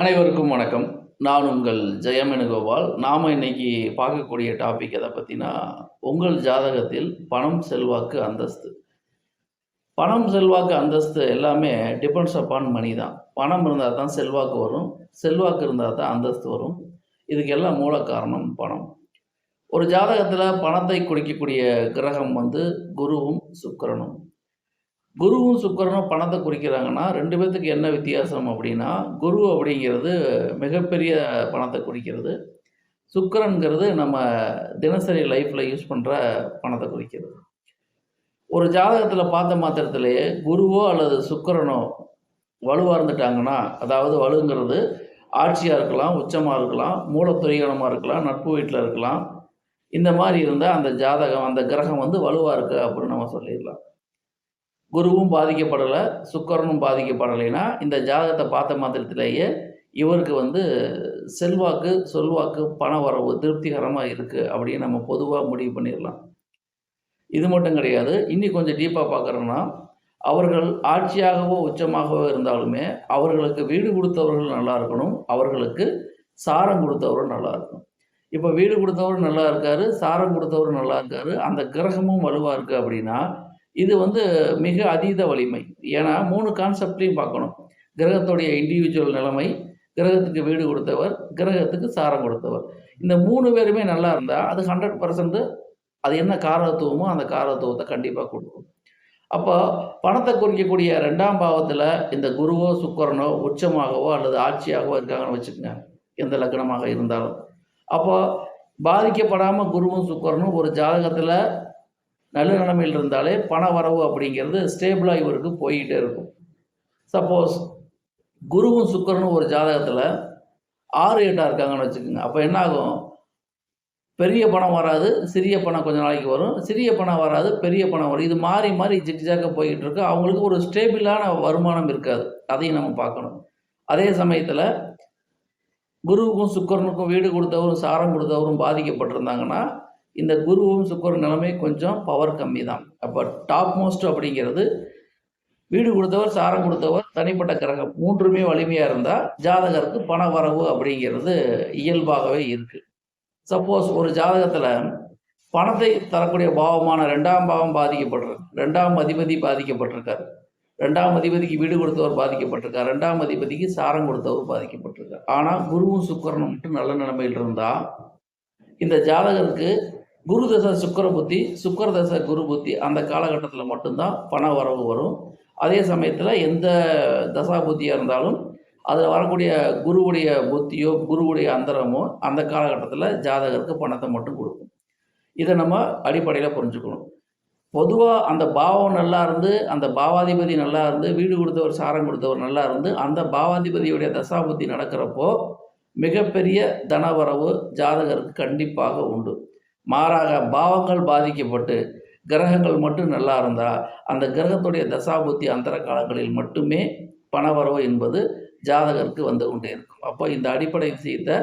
அனைவருக்கும் வணக்கம். நான் உங்கள் ஜெயமெனுகோபால். நாம் இன்னைக்கு பார்க்கக்கூடிய டாபிக் எதை பற்றினா உங்கள் ஜாதகத்தில் பணம் செல்வாக்கு அந்தஸ்து. பணம் செல்வாக்கு அந்தஸ்து எல்லாமே டிபெண்ட்ஸ் அப்பான் மணி தான். பணம் இருந்தால் தான் செல்வாக்கு வரும். செல்வாக்கு இருந்தால் தான் அந்தஸ்து வரும். இதுக்கெல்லாம் மூல காரணம் பணம். ஒரு ஜாதகத்தில் பணத்தை குடிக்கக்கூடிய கிரகம் வந்து குருவும் சுக்கரனும். குருவும் சுக்கரனும் பணத்தை குறிக்கிறாங்கன்னா ரெண்டு பேர்த்துக்கு என்ன வித்தியாசம் அப்படின்னா குரு அப்படிங்கிறது மிகப்பெரிய பணத்தை குறிக்கிறது. சுக்கிரன்கிறது நம்ம தினசரி லைஃப்பில் யூஸ் பண்ணுற பணத்தை குறிக்கிறது. ஒரு ஜாதகத்தில் பார்த்த மாத்திரத்திலேயே குருவோ அல்லது சுக்கரனோ வலுவாக இருந்துட்டாங்கன்னா அதாவது வலுங்கிறது ஆட்சியாக இருக்கலாம் உச்சமாக இருக்கலாம் மூலத்துறைகணமாக இருக்கலாம் நட்பு வீட்டில் இருக்கலாம். இந்த மாதிரி இருந்தால் அந்த ஜாதகம் அந்த கிரகம் வந்து வலுவாக இருக்குது அப்படின்னு நம்ம சொல்லிடலாம். குருவும் பாதிக்கப்படலை சுக்கரனும் பாதிக்கப்படலைன்னா இந்த ஜாதகத்தை பார்த்த மாத்திரத்திலேயே இவருக்கு வந்து செல்வாக்கு சொல்வாக்கு பண வரவு திருப்திகரமாக இருக்குது அப்படின்னு நம்ம பொதுவாக முடிவு பண்ணிடலாம். இது மட்டும் கிடையாது. இன்னி கொஞ்சம் டீப்பாக பார்க்குறோன்னா அவர்கள் ஆட்சியாகவோ உச்சமாகவோ இருந்தாலுமே அவர்களுக்கு வீடு கொடுத்தவர்கள் நல்லா இருக்கணும். அவர்களுக்கு சாரம் கொடுத்தவரும் நல்லா இருக்கணும். இப்போ வீடு கொடுத்தவரும் நல்லா இருக்காரு சாரம் கொடுத்தவரும் நல்லா இருக்காரு. அந்த கிரகமும் வலுவாக இருக்குது அப்படின்னா இது வந்து மிக அதீத வலிமை. ஏன்னா மூணு கான்செப்டையும் பார்க்கணும். கிரகத்துடைய இண்டிவிஜுவல் நிலைமை கிரகத்துக்கு வீடு கொடுத்தவர் கிரகத்துக்கு சாரம் கொடுத்தவர். இந்த மூணு பேருமே நல்லா இருந்தால் அது ஹண்ட்ரட் பர்சன்ட் அது என்ன காரத்துவமோ அந்த காரத்துவத்தை கண்டிப்பாக கொடுக்கும். அப்போ பணத்தை குறிக்கக்கூடிய ரெண்டாம் பாவத்தில் இந்த குருவோ சுக்கரனோ உச்சமாகவோ அல்லது ஆட்சியாகவோ இருக்காங்கன்னு வச்சுக்கோங்க. எந்த லக்னமாக இருந்தாலும். அப்போ பாதிக்கப்படாமல் குருவும் சுக்கரனும் ஒரு ஜாதகத்தில் நல்ல நிலைமையில் இருந்தாலே பண வரவு அப்படிங்கிறது ஸ்டேபிளாக இவருக்கு போய்கிட்டே இருக்கும். சப்போஸ் குருவும் சுக்கரனும் ஒரு ஜாதகத்தில் ஆறு எட்டாக இருக்காங்கன்னு வச்சுக்கோங்க. அப்போ என்ன ஆகும் பெரிய பணம் வராது சிறிய பணம் கொஞ்சம் நாளைக்கு வரும். சிறிய பணம் வராது பெரிய பணம் வரும். இது மாறி மாறி ஜிக்ஜாக்க போய்கிட்டு இருக்கு அவங்களுக்கு ஒரு ஸ்டேபிளான வருமானம் இருக்காது. அதையும் நம்ம பார்க்கணும். அதே சமயத்தில் குருவுக்கும் சுக்கரனுக்கும் வீடு கொடுத்தவரும் சாரம் கொடுத்தவரும் பாதிக்கப்பட்டிருந்தாங்கன்னா இந்த குருவும் சுக்கரும் நிலைமை கொஞ்சம் பவர் கம்மி தான் அப்போ டாப் மோஸ்ட் அப்படிங்கிறது வீடு கொடுத்தவர் சாரம் கொடுத்தவர் தனிப்பட்ட கிரகம் மூன்றுமே வலிமையாக இருந்தால் ஜாதகருக்கு பண வரவு அப்படிங்கிறது இயல்பாகவே இருக்குது சப்போஸ் ஒரு ஜாதகத்தில் பணத்தை தரக்கூடிய பாவமான ரெண்டாம் பாவம் பாதிக்கப்பட்டிருக்கு ரெண்டாம் அதிபதி பாதிக்கப்பட்டிருக்கார். ரெண்டாம் அதிபதிக்கு வீடு கொடுத்தவர் பாதிக்கப்பட்டிருக்கார். ரெண்டாம் அதிபதிக்கு சாரம் கொடுத்தவர் பாதிக்கப்பட்டிருக்கார். ஆனால் குருவும் சுக்கரனும் மட்டும் நல்ல நிலைமையில் இருந்தால் இந்த ஜாதகருக்கு குரு தசை சுக்கர புத்தி சுக்கர தசை குரு புத்தி அந்த காலகட்டத்தில் மட்டும்தான் பண வரவு வரும். அதே சமயத்தில் எந்த தசா புத்தியாக இருந்தாலும் அதில் வரக்கூடிய குருவுடைய புத்தியோ குருவுடைய அந்தரமோ அந்த காலகட்டத்தில் ஜாதகருக்கு பணத்தை மட்டும் கொடுக்கும். இதை நம்ம அடிப்படையில் புரிஞ்சுக்கணும். பொதுவாக அந்த பாவம் நல்லா இருந்து அந்த பாவாதிபதி நல்லா இருந்து வீடு கொடுத்தவர் சாரம் கொடுத்தவர் நல்லா இருந்து அந்த பாவாதிபதியுடைய தசாபுத்தி நடக்கிறப்போ மிகப்பெரிய தனவரவு ஜாதகருக்கு கண்டிப்பாக உண்டு. மாறாக பாவங்கள் பாதிக்கப்பட்டு கிரகங்கள் மட்டும் நல்லா இருந்தால் அந்த கிரகத்துடைய தசாபுத்தி அந்தர காலங்களில் மட்டுமே பணவரவு என்பது ஜாதகருக்கு வந்து கொண்டே இருக்கும். அப்போ இந்த அடிப்படை விஷயத்தை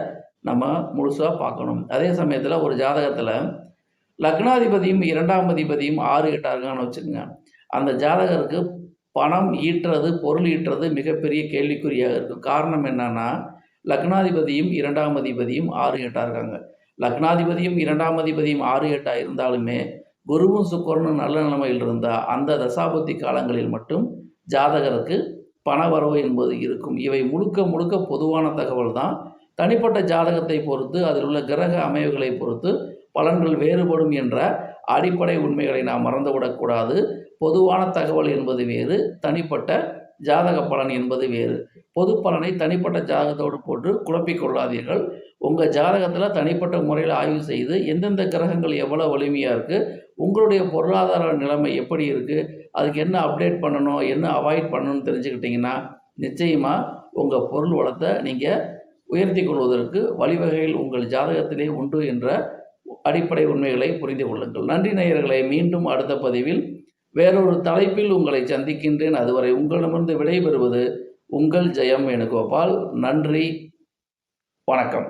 நம்ம முழுசாக பார்க்கணும். அதே சமயத்தில் ஒரு ஜாதகத்தில் லக்னாதிபதியும் இரண்டாம் அதிபதியும் ஆறு எட்டாருங்கன்னு வச்சுக்கோங்க. அந்த ஜாதகருக்கு பணம் ஈட்டுறது பொருள் ஈட்டுறது மிகப்பெரிய கேள்விக்குறியாக இருக்கும். காரணம் என்னன்னா லக்னாதிபதியும் இரண்டாம் அதிபதியும் ஆறு எட்டாக இருக்காங்க. லக்னாதிபதியும் இரண்டாம் அதிபதியும் ஆறு எட்டாக இருந்தாலுமே குருவும் சுக்கரனும் நல்ல நிலைமையில் இருந்தால் அந்த தசாபுத்தி காலங்களில் மட்டும் ஜாதகருக்கு பணவரவு என்பது இருக்கும். இவை முழுக்க முழுக்க பொதுவான தகவல் தான். தனிப்பட்ட ஜாதகத்தை பொறுத்து அதில் உள்ள கிரக அமைவுகளை பொறுத்து பலன்கள் வேறுபடும் என்ற அடிப்படை உண்மைகளை நாம் மறந்துவிடக்கூடாது பொதுவான தகவல் என்பது வேறு தனிப்பட்ட ஜாதக பலன் என்பது வேறு. பொது பலனை தனிப்பட்ட ஜாதகத்தோடு போட்டு குழப்பிக்கொள்ளாதீர்கள் உங்கள் ஜாதகத்தில் தனிப்பட்ட முறையில் ஆய்வு செய்து எந்தெந்த கிரகங்கள் எவ்வளோ வலிமையாக இருக்குது உங்களுடைய பொருளாதார நிலைமை எப்படி இருக்குது அதுக்கு என்ன அப்டேட் பண்ணணும் என்ன அவாய்ட் பண்ணணும்னு தெரிஞ்சுக்கிட்டிங்கன்னா நிச்சயமாக உங்கள் பொருள் வளத்தை நீங்கள் உயர்த்தி கொள்வதற்கு வழிவகைகள் உங்கள் ஜாதகத்திலே உண்டு என்ற அடிப்படை உண்மைகளை புரிந்து கொள்ளுங்கள். நன்றி நேயர்களை மீண்டும் அடுத்த பதிவில் வேறொரு தலைப்பில் உங்களை சந்திக்கின்றேன். அதுவரை உங்களிடமிருந்து விடைபெறுவது உங்கள் ஜெயம் வேணுகோபால். நன்றி வணக்கம்.